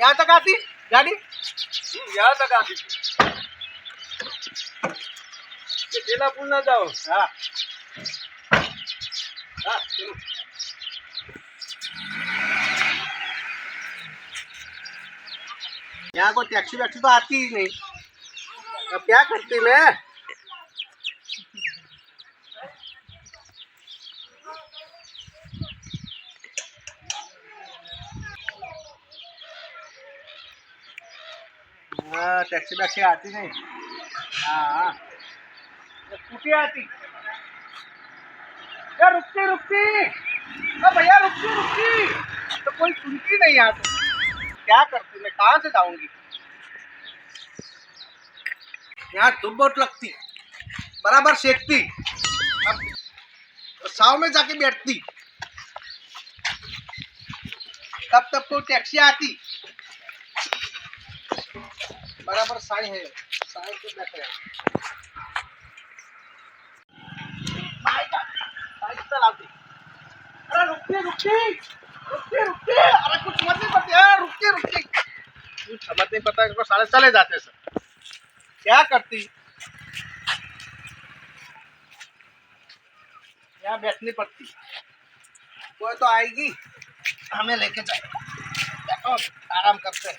यहाँ तक आती? गाड़ी? हम्म, यहाँ तक आती। ठेला पुल ना जाओ। हाँ। हाँ यहाँ को टैक्सी वैक्सी तो आती ही नहीं। अब क्या करती मैं? टैक्सी वैक्सी आती नहीं। हाँ। हाँ स्कूटी आती। यार रुकती रुकती। अ भैया, रुकती रुकती। तो कोई सुनती नहीं यहाँ तो क्या करती? मैं कहाँ से जाऊँगी? यहाँ धूप बहुत लगती। बराबर सेकती। अब साव में जाके बैठती। तब तब तो टैक्सी आती। बराबर साई है। साई पे बैठे हैं। अरे कुछ नहीं समझ नहीं इसको सारे चले जाते सर। क्या करती? यहाँ बैठनी पड़ती। कोई तो आएगी। हमें लेके बैठो आराम करते हैं।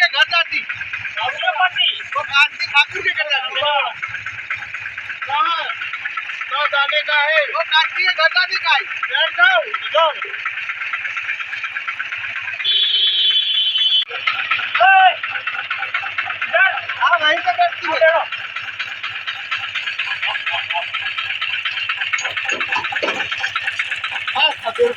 या घर जाती वो काटती ठाकुर के घर जाती कहाँ जाने का है वो काटती है। घर जाती का घर जाओ जाओ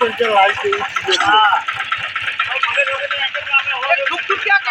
पंचर लाइट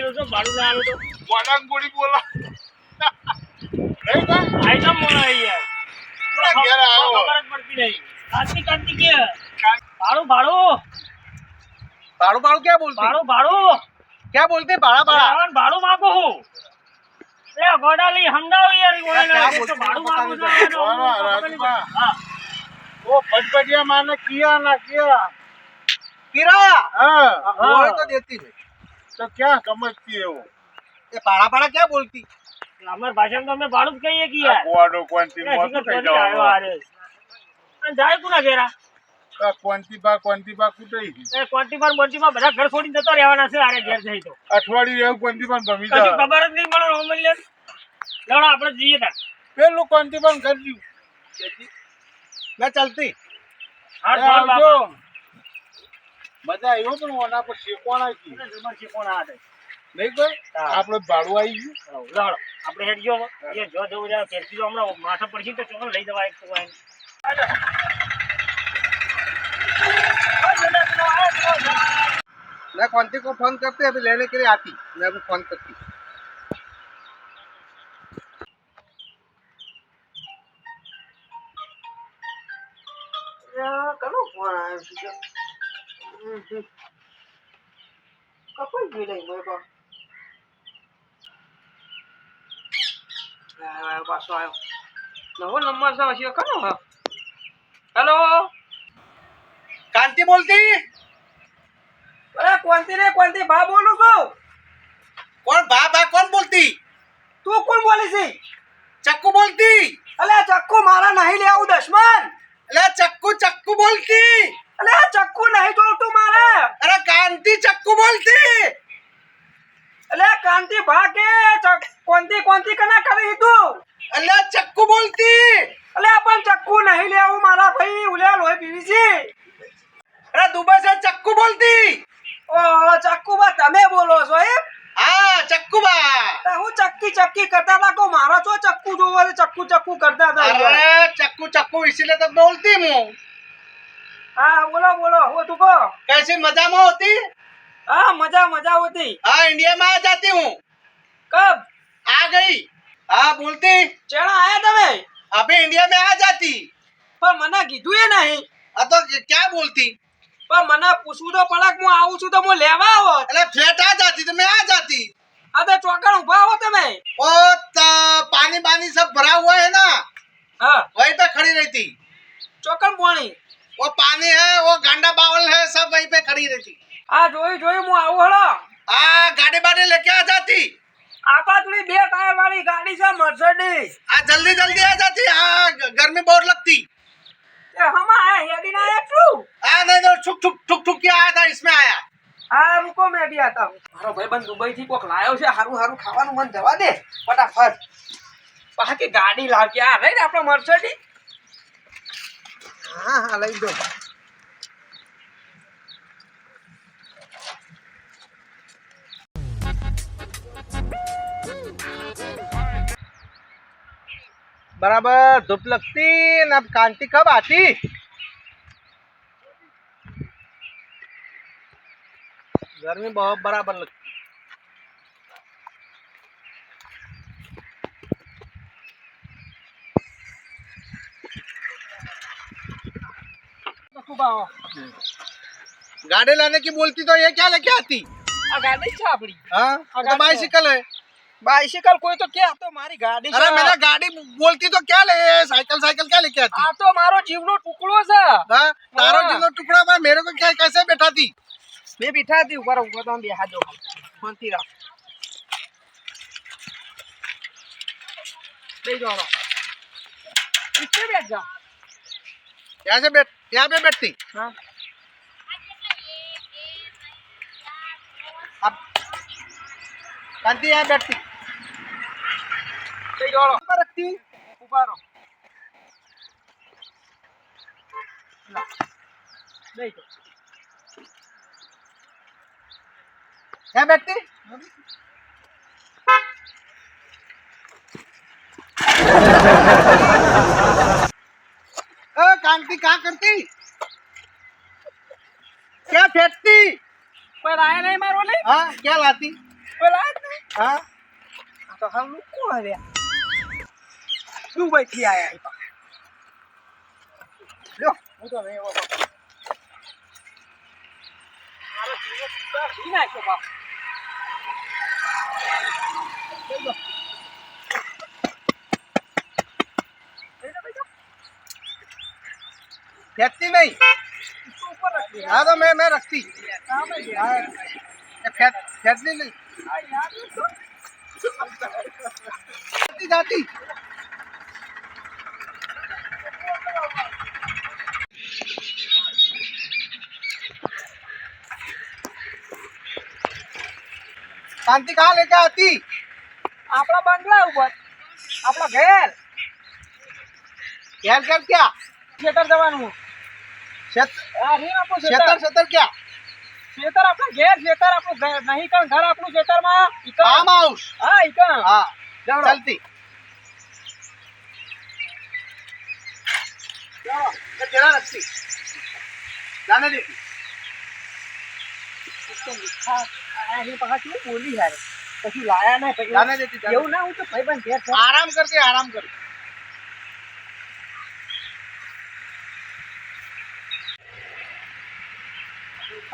ભાડું ભાડું ના આવ્યું. ભાડું ભાડું ક્યાં બોલતી? ભાડું ભાડા ભાડા ભાડું માગો એ ગોડાલી હંગાવ યાર ભાડું માગો છો ઓ પટપટિયા માને કિયા ના કિયા. પીરાયા? હા. ઓળે તો દેતી નહીં તો ક્યાં સમજતી એવું? એ પાડા પાડા ક્યાં બોલતી? અમાર ભાષામાં તો અમે ભાડું જ કહીએ કે યાર. કોડો કોંતી મોત થઈ બધા ઘર છોડીને જતો રહેવાના છે આરે ઘેર જઈ તો. અઠવાડિયું રહેવું કોંતીબા ભમી ખબર જ નહીં મળો રોમલ્ય લડો આપણે જઈએ તા પેલું કોંતીબા ઘર જીવ ના ચાલતી. મજા આવ્યો પણ ઓના પર શેકોણા કી જબર છે કોણ હાથે. નહીં કોઈ હા. આપણે ભાડું આવી ગયું હવ, લો હળો. આપણે હેડ જો એ જો જવું જાય પેરસી તો હમણાં માથે પડશે તો ચોકન લઈ જવાય એક તો વાય. હાલો. मैं कौनती को फोन करते अभी लेने के लिए आती मैं अभी फोन करती કનો ફોન આવ્યો Мужик. Какой вилей моего? પાછો આવ્યો નવો નંબર જાવ છે કનો હેલો કાંતિ બોલતી અરે કોંતી રે કોંતી બા બોલું છું કોણ બા બા કોણ બોલતી તું કોણ બોલી છે ચક્કુ બોલતી અલે ચક્કુ મારા નહીં લે આવું દશમન અલે ચક્કુ ચક્કુ બોલતી અલે ચક્કુ નહીં જોલતું મારે. અરે કાંતિ ચક્કુ બોલતી. અલે કાંતિ ભાગે કોંતી કોંતી કના કરી તું અલે ચક્કુ બોલતી. અલે પણ ચક્કુ નહીં લેવું મારા ભાઈ ઉલે લોહી પીવી છે અરે દુબઈ સે ચક્કુ બોલતી. ઓ ચક્કુ બા તમે બોલો છો એ હા ચક્કુ બા હું ચક્કી ચક્કી કરતા હતા કો મારા છો ચક્કુ જોવો ચક્કુ ચક્કુ કરતા અરે ચક્કુ ચક્કુ ઇસીલે તો બોલતી હું. હા બોલો બોલો હું તું કહો. કૈસી મજામાં હોતી? હા મજા મજા હોતી. હા ઇન્ડિયામાં આ જાતી હું. કબ? આ ગઈ. હા બોલતી. ચેણા આયા તમે? આપે ઇન્ડિયામાં આ જાતી પણ મને કીધું એ નહીં. આ તો ક્યાં બોલતી? પણ મને પૂછવું તો પડે હું આવું છું તો હું લેવા આવો. એટલે ફ્લેટ આ જાતી તમે આ જાતી આ તો ચોકડ ઊભા હો તમે. ઓ પાણી પાણી સબ ભરા હોય હે ના? હા. વહી તો ખડી રહી હતી ચોકડ પાણી. वो पानी है वो गांडा बावल है सब वहीं पे खड़ी रहती આ જોયું જોયું હું આવું હળો हाँ गाड़ी बाड़ी लेके आ जाती આપાતળી બે ટાયર વાળી ગાડી છે મર્સિડીઝ हाँ जल्दी जल्दी आ जाती हाँ ग- गर्मी बहुत लगती એ હમા આયા હેડી ના આયા છું हाँ नहीं नहीं ठुक ठुक ठुक ठुक के आया था इसमें आया હા રૂકો મેં બી આતા હું મારો ભાઈબંધ દુબઈ થી કોક લાયો છે હારું હારું ખાવાનું મન જવા દે ફટાફટ બાકી ગાડી લાવી આ રહી ને આપણો મર્સિડીઝ હા હા લઈ દો बराबर धूप लगती न अब कांति कब आती गर्मी बहुत बराबर लगती हाँ। गाड़ी लाने की बोलती तो ये क्या लेके आती? हाँ? तो बाइसिकल है। बाइसिकल कोई तो क्या? तो हमारी गाड़ी अरे मेरा गाड़ी बोलती तो क्या ले? साइकिल साइकिल क्या लेके आती? तो हमारो जीवनो टुकड़ो सा। हाँ? तारो जीवनो टुकड़ा मैं मेरे को क्या कैसे बैठा बैठाती? मैं बिठाती ऊपर ऊपर तो बिहा दो। फोनती ले जाओ। इससे बैठ जा। यहाँ से बैठ यहाँ पे बैठती। हाँ। अब बैठती। रखती नहीं यहाँ बैठती Ha ha ha ha! Aunty कहा करती क्या फेंकती? पर आया नहीं मारो नहीं। हाँ क्या लाती? हाँ। तो हम लोग को है तू बैठी आया है लो वो तो नहीं वो अरे तू तो तो फेंकती नहीं इसको ऊपर रखिए हाँ तो मैं मैं रखती कहाँ में गया? हाँ ये फेंक फेंकती नहीं हाँ, यहाँ भी तो- जाती जाती कांति कहाँ लेके आती આપણા બંગલા ઉપર આપણા ઘેર यार कर क्या ખેતર જવાનું क्षेत्र આ રીંગ આપો क्षेत्र क्षेत्र क्या ખેતર આપણે ઘેર ખેતર આપણું ઘર નહીં કણ ઘર આપણું ખેતરમાં ઈ કણ. फार्म हाउस હા ઈ કણ. हाँ જાણો. चलती जाओ, ये तेरा रखती जाने देती તો મીઠા આ એની પાછા કેવું બોલી યાર પછી લાયા નહીં પછી जाने देती जाने એવું ના હું તો ભાઈબંધ ઘેર છે देती। आराम करते आराम कर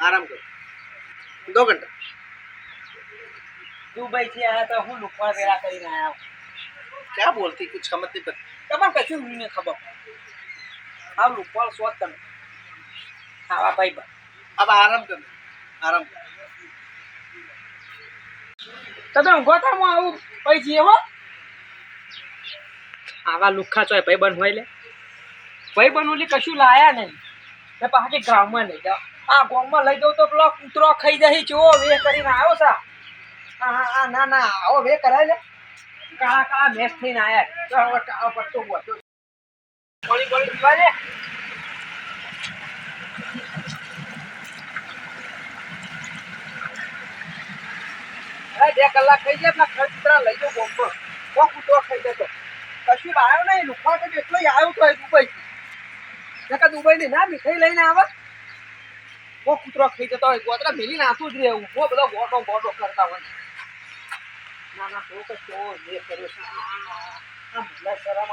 આરામ કરો. દો ઘંટા. દુબઈ થી આયા તો હું લુકવા વેરા કરીને આયા. ક્યાં બોલતી? કુછ સમજ નહીં પડતી તમારે કશું નહીં ખબર. આ લુકવાળ શોધ તમે. આવા ભાઈ હવે આરામ કરો. આરામ કર. તો તમે ગોતા થાય હું આવું પૈસી હો. આવા લુખા ચોય ભાઈ બન હોય લે. ભાઈ બન ઓલી કશું લાયા નહીં. ને પાછી ગ્રામમાં નહીં જાઓ. આ ગોમમાં લઈ જાઉં તો પેલો કૂતરો ખાઈ જાય. ચો વે કરીને આવ્યો સા હા હા ના ના, આવો વે કરાય લે. કાળા કાળા મેસ થઈને આયા તો હવે કાળો પટ્ટો બોતો ગોળી ગોળી પીવા લે બે કલાક થઈ જાય ખર્ચ કૂતરા લઈ જાઉં પર કો કૂતરો ખાઈ જતો કશું આવ્યો નહીં. લુખવા તો એટલો આવ્યો તો દુબઈ નકા દુબઈ ની ના મીઠાઈ લઈને આવે. કો કૂતરો ખાઈ જતો હોય ગોતરા મેલી નાતું જ રહે એવું કો બધો ગોટો ગોટો કરતા હોય. ના ના મને શરમ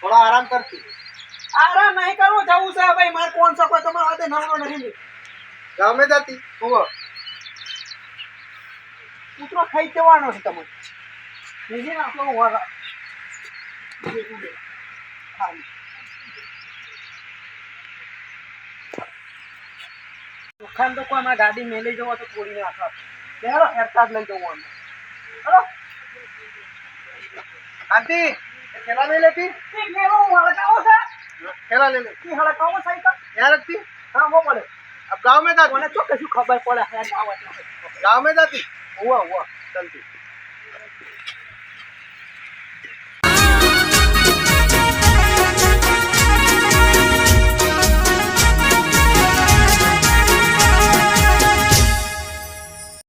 થોડો આરામ કરતી. આરામ નહીં કરવો જવું છે. ભાઈ મારે કોણ શકો તમારા હાથે નાનો ગમે જતી. કૂતરો ખાઈ જવાનો છે તમે બીજી નાખો વાળા ખાન તો કોઈ અમારે ગાડી મેલી જવો તો તોડીને નાખવા બેરો હેરતા જ લઈ જવું અમે હલો आंटी ये थैला नहीं लेती એ મેરો હળગાવો છે थैला ले ले એ હળગાવો સાઈકલ यहाँ रखती હા હો બોલે अब गाँव में મને जाती તો કશું ખબર પડે હેરગાવો એટલે गाँव में जाती 五万五万 uang.